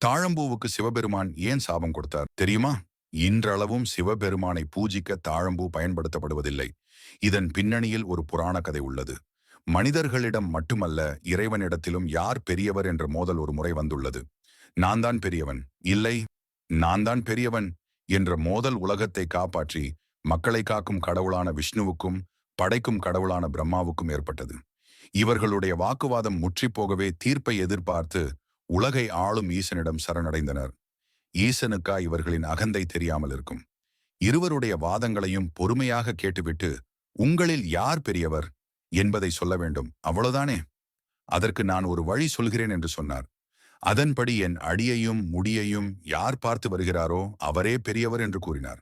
தாழம்பூவுக்கு சிவபெருமான் ஏன் சாபம் கொடுத்தார் தெரியுமா? இன்றளவும் சிவபெருமானை பூஜிக்க தாழம்பூ பயன்படுத்தப்படுவதில்லை. இதன் பின்னணியில் ஒரு புராண கதை உள்ளது. மனிதர்களிடம் மட்டுமல்ல இறைவனிடத்திலும் யார் பெரியவர் என்ற மோதல் ஒரு முறை வந்துள்ளது. நான் தான் பெரியவன். இல்லை நான் தான் பெரியவன் என்ற மோதல் உலகத்தை காப்பாற்றி மக்களை காக்கும் கடவுளான விஷ்ணுவுக்கும் படைக்கும் கடவுளான பிரம்மாவுக்கும் ஏற்பட்டது. இவர்களுடைய வாக்குவாதம் முற்றிப்போகவே தீர்ப்பை எதிர்பார்த்து உலகை ஆளும் ஈசனிடம் சரணடைந்தனர். ஈசனுக்கா இவர்களின் அகந்தை தெரியாமல் இருக்கும். இருவருடைய வாதங்களையும் பொறுமையாக கேட்டுவிட்டு உங்களில் யார் பெரியவர்? என்பதை சொல்ல வேண்டும். அவ்வளவுதானே? அதற்கு நான் ஒரு வழி சொல்கிறேன் என்று சொன்னார். அதன்படி என் அடியையும் முடியையும் யார் பார்த்து வருகிறாரோ அவரே பெரியவர் என்று கூறினார்.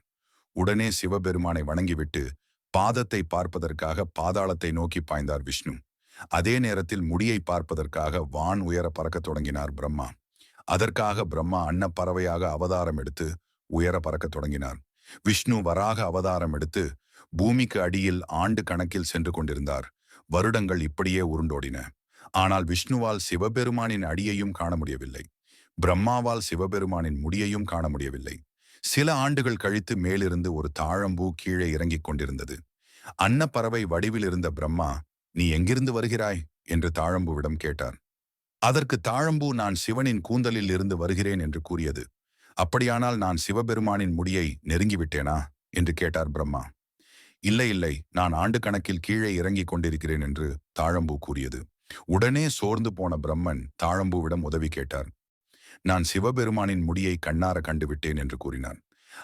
உடனே சிவபெருமானை வணங்கிவிட்டு பாதத்தை பார்ப்பதற்காக பாதாளத்தை நோக்கி பாய்ந்தார் விஷ்ணு. அதே நேரத்தில் முடியை பார்ப்பதற்காக வான் உயர பறக்கத் தொடங்கினார் பிரம்மா. அதற்காக பிரம்மா அன்னப்பறவையாக அவதாரம் எடுத்து உயர பறக்கத் தொடங்கினார். விஷ்ணு வராக அவதாரம் எடுத்து பூமிக்கு அடியில் ஆண்டு கணக்கில் சென்று கொண்டிருந்தார். வருடங்கள் இப்படியே உருண்டோடின. ஆனால் விஷ்ணுவால் சிவபெருமானின் அடியையும் காண முடியவில்லை. பிரம்மாவால் சிவபெருமானின் முடியையும் காண முடியவில்லை. சில ஆண்டுகள் கழித்து மேலிருந்து ஒரு தாழம்பூ கீழே இறங்கிக் கொண்டிருந்தது. அன்னப்பறவை வடிவில் இருந்த பிரம்மா நீ எங்கிருந்து வருகிறாய்? என்று தாழம்பூவிடம் கேட்டார் அதற்கு தாழம்பூ நான் சிவனின் கூந்தலில் இருந்து வருகிறேன் என்று கூறியது. அப்படியானால் நான் சிவபெருமானின் முடியை நெருங்கிவிட்டேனா? என்று கேட்டார் பிரம்மா. இல்லை இல்லை நான் ஆண்டு கணக்கில் கீழே இறங்கிக் கொண்டிருக்கிறேன் என்று தாழம்பூ கூறியது. உடனே சோர்ந்து போன பிரம்மன் தாழம்பூவிடம் உதவி கேட்டார். நான் சிவபெருமானின் முடியை கண்ணார கண்டுவிட்டேன் என்று கூறினான்.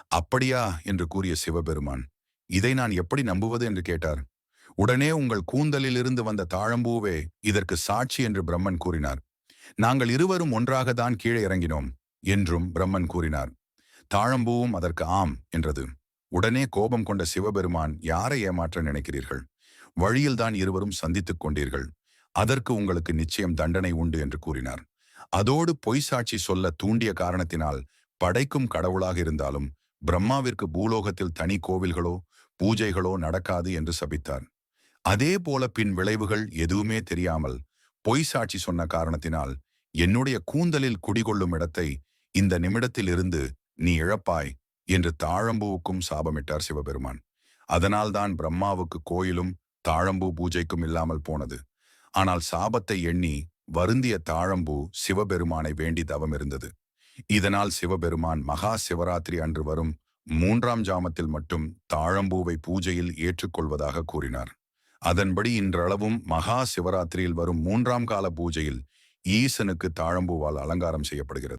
அப்படியா? என்று கூறிய சிவபெருமான் இதை நான் எப்படி நம்புவது? என்று கேட்டார். உடனே உங்கள் கூந்தலிலிருந்து வந்த தாழம்பூவே இதற்கு சாட்சி என்று பிரம்மன் கூறினார். நாங்கள் இருவரும் ஒன்றாகத்தான் கீழே இறங்கினோம் என்றும் பிரம்மன் கூறினார். தாழம்பூவும் அதற்கு ஆம் என்றது. உடனே கோபம் கொண்ட சிவபெருமான் யாரை ஏமாற்ற நினைக்கிறீர்கள்? வழியில்தான் இருவரும் சந்தித்துக் கொண்டீர்கள். அதற்கு உங்களுக்கு நிச்சயம் தண்டனை உண்டு என்று கூறினார். அதோடு பொய் சாட்சி சொல்ல தூண்டிய காரணத்தினால் படைக்கும் கடவுளாக இருந்தாலும் பிரம்மாவிற்கு பூலோகத்தில் தனி கோவில்களோ பூஜைகளோ நடக்காது என்று சபித்தார். அதே போல பின் விளைவுகள் எதுவுமே தெரியாமல் பொய் சாட்சி சொன்ன காரணத்தினால் என்னுடைய கூந்தலில் குடிகொள்ளும் இடத்தை இந்த நிமிடத்தில் இருந்து நீ இழப்பாய் என்று தாழம்பூவுக்கும் சாபமிட்டார் சிவபெருமான். அதனால்தான் பிரம்மாவுக்கு கோயிலும் தாழம்பூ பூஜைக்கும் இல்லாமல் போனது. ஆனால் சாபத்தை எண்ணி வருந்திய தாழம்பூ சிவபெருமானை வேண்டி தவம் இருந்தது. இதனால் சிவபெருமான் மகா சிவராத்திரி அன்று வரும் மூன்றாம் ஜாமத்தில் மட்டும் தாழம்பூவை பூஜையில் ஏற்றுக்கொள்வதாக கூறினார். அதன்படி இன்றளவும் மகா சிவராத்திரியில் வரும் மூன்றாம் கால பூஜையில் ஈசனுக்கு தாழம்பூவால் அலங்காரம் செய்யப்படுகிறது.